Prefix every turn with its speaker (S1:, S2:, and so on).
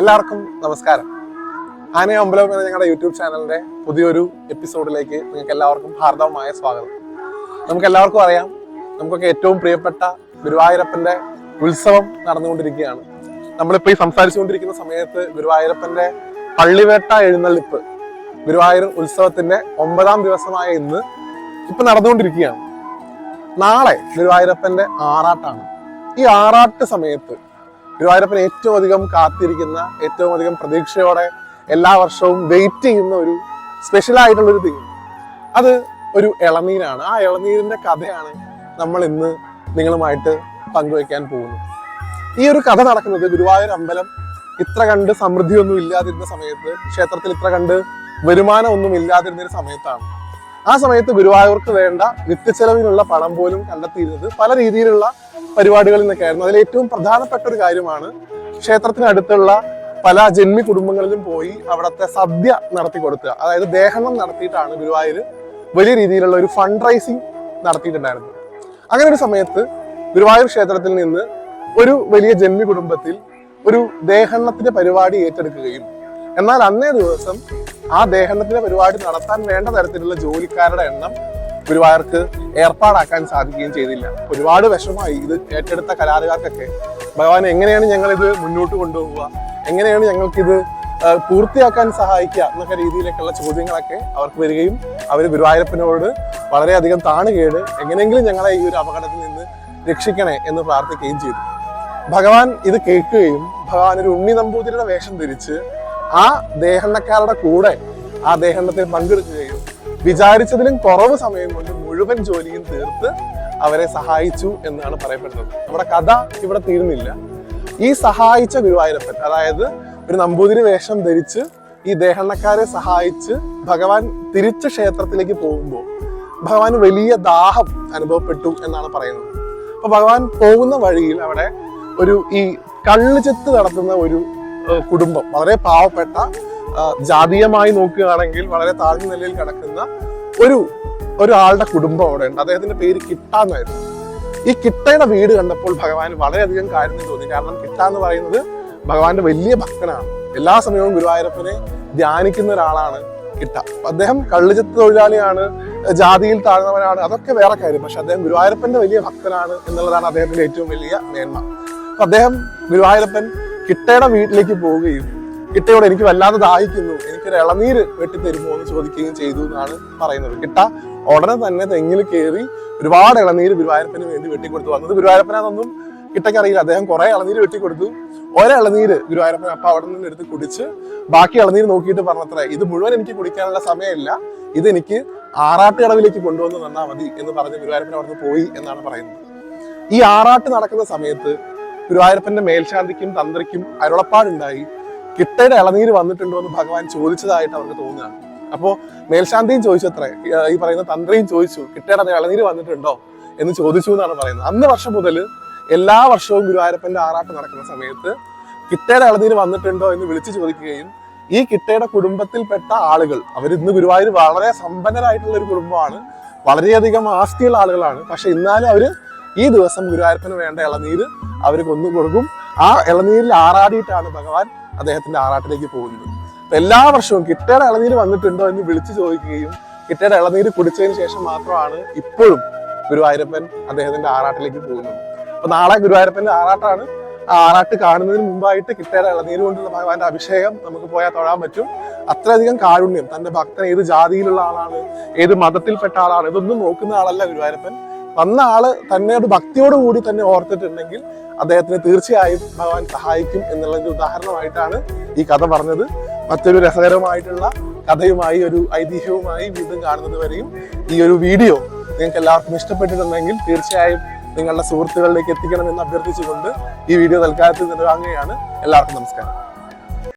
S1: എല്ലാവർക്കും നമസ്കാരം. ആനയ അമ്പലം എന്ന ഞങ്ങളുടെ യൂട്യൂബ് ചാനലിന്റെ പുതിയൊരു എപ്പിസോഡിലേക്ക് നിങ്ങൾക്ക് എല്ലാവർക്കും ഹാർദവമായ സ്വാഗതം. നമുക്ക് എല്ലാവർക്കും അറിയാം നമുക്കൊക്കെ ഏറ്റവും പ്രിയപ്പെട്ട ഗുരുവായൂരപ്പന്റെ ഉത്സവം നടന്നുകൊണ്ടിരിക്കുകയാണ്. നമ്മളിപ്പോൾ ഈ സംസാരിച്ചുകൊണ്ടിരിക്കുന്ന സമയത്ത് ഗുരുവായൂരപ്പന്റെ പള്ളിവേട്ട എഴുന്നള്ളിപ്പ് ഗുരുവായൂർ ഉത്സവത്തിന്റെ ഒമ്പതാം ദിവസമായ ഇന്ന് ഇപ്പൊ നടന്നുകൊണ്ടിരിക്കുകയാണ്. നാളെ ഗുരുവായൂരപ്പന്റെ ആറാട്ടാണ്. ഈ ആറാട്ട് സമയത്ത് ഗുരുവായൂരപ്പൻ ഏറ്റവും അധികം കാത്തിരിക്കുന്ന ഏറ്റവും അധികം പ്രതീക്ഷയോടെ എല്ലാ വർഷവും വെയിറ്റ് ചെയ്യുന്ന ഒരു സ്പെഷ്യൽ ആയിട്ടുള്ളൊരു തിങ് അത് ഒരു ഇളനീരാണ്. ആ ഇളനീരിന്റെ കഥയാണ് നമ്മൾ ഇന്ന് നിങ്ങളുമായിട്ട് പങ്കുവയ്ക്കാൻ പോകുന്നത്. ഈ ഒരു കഥ നടക്കുന്നത് ഗുരുവായൂർ അമ്പലം ഇത്ര കണ്ട് സമൃദ്ധിയൊന്നും ഇല്ലാതിരുന്ന സമയത്ത് ക്ഷേത്രത്തിൽ ഇത്ര കണ്ട് വരുമാനം ഒന്നും ഇല്ലാതിരുന്ന ഒരു സമയത്താണ്. ആ സമയത്ത് ഗുരുവായൂർക്ക് വേണ്ട നിത്യച്ചെലവിനുള്ള പണം പോലും കണ്ടെത്തിയിരുന്നത് പല രീതിയിലുള്ള പരിപാടികളിൽ നിന്നൊക്കെയായിരുന്നു. അതിൽ ഏറ്റവും പ്രധാനപ്പെട്ട ഒരു കാര്യമാണ് ക്ഷേത്രത്തിനടുത്തുള്ള പല ജന്മി കുടുംബങ്ങളിലും പോയി അവിടുത്തെ സദ്യ നടത്തി കൊടുക്കുക. അതായത് ദേഹനം നടത്തിയിട്ടാണ് ഗുരുവായൂർ വലിയ രീതിയിലുള്ള ഒരു ഫണ്ട് റൈസിങ് നടത്തിയിട്ടുണ്ടായിരുന്നത്. അങ്ങനെ ഒരു സമയത്ത് ഗുരുവായൂർ ക്ഷേത്രത്തിൽ നിന്ന് ഒരു വലിയ ജന്മി കുടുംബത്തിൽ ഒരു ദേഹണ്ണത്തിന്റെ പരിപാടി ഏറ്റെടുക്കുകയും എന്നാൽ അന്നേ ദിവസം ആ ദഹനത്തിന്റെ പരിപാടി നടത്താൻ വേണ്ട തരത്തിലുള്ള ജോലിക്കാരുടെ എണ്ണം ഗുരുവായൂർക്ക് ഏർപ്പാടാക്കാൻ സാധിക്കുകയും ചെയ്തില്ല. ഒരുപാട് വിഷമമായി ഇത് ഏറ്റെടുത്ത കലാകാർക്കൊക്കെ. ഭഗവാൻ എങ്ങനെയാണ് ഞങ്ങൾ ഇത് മുന്നോട്ട് കൊണ്ടുപോവുക? എങ്ങനെയാണ് ഞങ്ങൾക്കിത് പൂർത്തിയാക്കാൻ സഹായിക്കുക എന്നൊക്കെ രീതിയിലേക്കുള്ള ചോദ്യങ്ങളൊക്കെ അവർക്ക് വരികയും അവർ ഗുരുവായൂരപ്പനോട് വളരെയധികം താണുകേട് എങ്ങനെയെങ്കിലും ഞങ്ങളെ ഈ ഒരു അപകടത്തിൽ നിന്ന് രക്ഷിക്കണേ എന്ന് പ്രാർത്ഥിക്കുകയും ചെയ്തു. ഭഗവാൻ ഇത് കേൾക്കുകയും ഭഗവാൻ ഒരു ഉണ്ണി നമ്പൂതിരിയുടെ വേഷം ധരിച്ച് ആ ദേഹണ്ണക്കാരുടെ കൂടെ ആ ദേഹണ്ണത്തിൽ പങ്കെടുക്കുകയും വിചാരിച്ചതിലും കുറവ് സമയം കൊണ്ട് മുഴുവൻ ജോലിയും തീർത്ത് അവരെ സഹായിച്ചു എന്നാണ് പറയപ്പെടുന്നത്. നമ്മുടെ കഥ ഇവിടെ തീരുന്നില്ല. ഈ സഹായിച്ച ഗുരുവായൂരപ്പൻ അതായത് ഒരു നമ്പൂതിരി വേഷം ധരിച്ച് ഈ ദേഹണ്ണക്കാരെ സഹായിച്ച് ഭഗവാൻ തിരിച്ച് ക്ഷേത്രത്തിലേക്ക് പോകുമ്പോൾ ഭഗവാൻ വലിയ ദാഹം അനുഭവപ്പെട്ടു എന്നാണ് പറയുന്നത്. അപ്പൊ ഭഗവാൻ പോകുന്ന വഴിയിൽ അവിടെ ഒരു ഈ കള്ളുചെത്ത് നടത്തുന്ന ഒരു കുടുംബം. വളരെ പാവപ്പെട്ട ജാതീയമായി നോക്കുകയാണെങ്കിൽ വളരെ താഴ്ന്ന നിലയിൽ കിടക്കുന്ന ഒരു ഒരാളുടെ കുടുംബം അവിടെ ഉണ്ട്. അദ്ദേഹത്തിന്റെ പേര് കിട്ടാന്നായിരുന്നു ഈ കിട്ടയുടെ വീട് കണ്ടപ്പോൾ ഭഗവാൻ വളരെയധികം കാര്യം തോന്നി. കാരണം കിട്ട എന്ന് പറയുന്നത് ഭഗവാന്റെ വലിയ ഭക്തനാണ്. എല്ലാ സമയവും ഗുരുവായൂരപ്പനെ ധ്യാനിക്കുന്ന ഒരാളാണ് കിട്ട. അദ്ദേഹം കള്ളുചെത്ത് തൊഴിലാളിയാണ് ജാതിയിൽ താഴ്ന്നവനാണ് അതൊക്കെ വേറെ കാര്യം. പക്ഷെ അദ്ദേഹം ഗുരുവായൂരപ്പന്റെ വലിയ ഭക്തനാണ് എന്നുള്ളതാണ് അദ്ദേഹത്തിന്റെ ഏറ്റവും വലിയ മേന്മ. അപ്പൊ അദ്ദേഹം ഗുരുവായൂരപ്പൻ കിട്ടയുടെ വീട്ടിലേക്ക് പോവുകയും കിട്ടയോട് എനിക്ക് വല്ലാതെ ദാഹിക്കുന്നു. എനിക്കൊരു ഇളനീര് വെട്ടിത്തരുമോ എന്ന് ചോദിക്കുകയും ചെയ്തു എന്നാണ് പറയുന്നത്. കിട്ട ഉടനെ തന്നെ തെങ്ങിൽ കയറി ഒരുപാട് ഇളനീര് ഗുരുവായൂരപ്പന് വേണ്ടി വെട്ടിക്കൊടുത്തു. വന്നത് ഗുരുവായൂരപ്പനാണെന്നൊന്നും കിട്ടയ്ക്ക് അറിയില്ല അദ്ദേഹം കുറെ ഇളനീര് വെട്ടിക്കൊടുത്തു. ഒരേ ഇളനീര് ഗുരുവായൂരപ്പൻ അപ്പൊ അവിടെ നിന്ന് എടുത്ത് കുടിച്ച് ബാക്കി ഇളനീര് നോക്കിയിട്ട് പറഞ്ഞത്രേ ഇത് മുഴുവൻ എനിക്ക് കുടിക്കാനുള്ള സമയമില്ല. ഇതെനിക്ക് ആറാട്ട് കടവിലേക്ക് കൊണ്ടുവന്ന് തന്നാൽ മതി എന്ന് പറഞ്ഞ് ഗുരുവായൂരപ്പൻ അവിടെ നിന്ന് പോയി എന്നാണ് പറയുന്നത്. ഈ ആറാട്ട് നടക്കുന്ന സമയത്ത് ഗുരുവായൂരപ്പന്റെ മേൽശാന്തിക്കും തന്ത്രിക്കും അരുളപ്പാടുണ്ടായി. കിട്ടയുടെ ഇളനീര് വന്നിട്ടുണ്ടോ എന്ന് ഭഗവാൻ ചോദിച്ചതായിട്ട് അവർക്ക് തോന്നുകയാണ്. അപ്പോ മേൽശാന്തിയും ചോദിച്ചു അത്ര. ഈ പറയുന്ന തന്ത്രിയും ചോദിച്ചു കിട്ടയുടെ ഇളനീര് വന്നിട്ടുണ്ടോ? എന്ന് ചോദിച്ചു എന്നാണ് പറയുന്നത്. അന്ന് വർഷം മുതൽ എല്ലാ വർഷവും ഗുരുവായൂരപ്പന്റെ ആറാട്ട് നടക്കുന്ന സമയത്ത് കിട്ടയുടെ ഇളനീര് വന്നിട്ടുണ്ടോ എന്ന് വിളിച്ചു ചോദിക്കുകയും ഈ കിട്ടയുടെ കുടുംബത്തിൽപ്പെട്ട ആളുകൾ അവർ ഇന്ന് ഗുരുവായൂർ വളരെ സമ്പന്നരായിട്ടുള്ള ഒരു കുടുംബമാണ് വളരെയധികം ആസ്തിയുള്ള ആളുകളാണ് പക്ഷെ ഇന്നാലും അവർ ഈ ദിവസം ഗുരുവായൂരപ്പന് വേണ്ട ഇളനീര് അവർ കൊന്നു കൊടുക്കും. ആ ഇളനീരിൽ ആറാടിയിട്ടാണ് ഭഗവാൻ അദ്ദേഹത്തിന്റെ ആറാട്ടിലേക്ക് പോകുന്നത്. അപ്പൊ എല്ലാ വർഷവും കിട്ടയുടെ ഇളനീര് വന്നിട്ടുണ്ടോ എന്ന് വിളിച്ചു ചോദിക്കുകയും കിട്ടയുടെ ഇളനീര് കുടിച്ചതിന് ശേഷം മാത്രമാണ് ഇപ്പോഴും ഗുരുവായൂരപ്പൻ അദ്ദേഹത്തിന്റെ ആറാട്ടിലേക്ക് പോകുന്നത്. അപ്പൊ നാളെ ഗുരുവായൂരപ്പന്റെ ആറാട്ടാണ്. ആ ആറാട്ട് കാണുന്നതിന് മുമ്പായിട്ട് കിട്ടയുടെ ഇളനീര് കൊണ്ടുള്ള ഭഗവാന്റെ അഭിഷേകം നമുക്ക് പോയാൽ തൊഴാൻ പറ്റും. അത്രയധികം കാരുണ്യം. തന്റെ ഭക്തൻ ഏത് ജാതിയിലുള്ള ആളാണ് ഏത് മതത്തിൽപ്പെട്ട ആളാണ് ഇതൊന്നും നോക്കുന്ന ആളല്ല ഗുരുവായൂരപ്പൻ. വന്ന ആൾ തന്നെ ഒരു ഭക്തിയോട് കൂടി തന്നെ ഓർത്തിട്ടുണ്ടെങ്കിൽ അദ്ദേഹത്തിന് തീർച്ചയായും ഭഗവാൻ സഹായിക്കും എന്നുള്ളതിന്റെ ഉദാഹരണമായിട്ടാണ് ഈ കഥ പറഞ്ഞത്. മറ്റൊരു രസകരമായിട്ടുള്ള കഥയുമായി ഒരു ഐതിഹ്യവുമായി വീണ്ടും കാണുന്നത് വരെയും ഈ ഒരു വീഡിയോ നിങ്ങൾക്ക് എല്ലാവർക്കും ഇഷ്ടപ്പെട്ടിട്ടുണ്ടെങ്കിൽ തീർച്ചയായും നിങ്ങളുടെ സുഹൃത്തുക്കളിലേക്ക് എത്തിക്കണമെന്ന് അഭ്യർത്ഥിച്ചുകൊണ്ട് ഈ വീഡിയോ തൽക്കാലത്തിൽ നിർവാങ്ങുകയാണ്. എല്ലാവർക്കും നമസ്കാരം.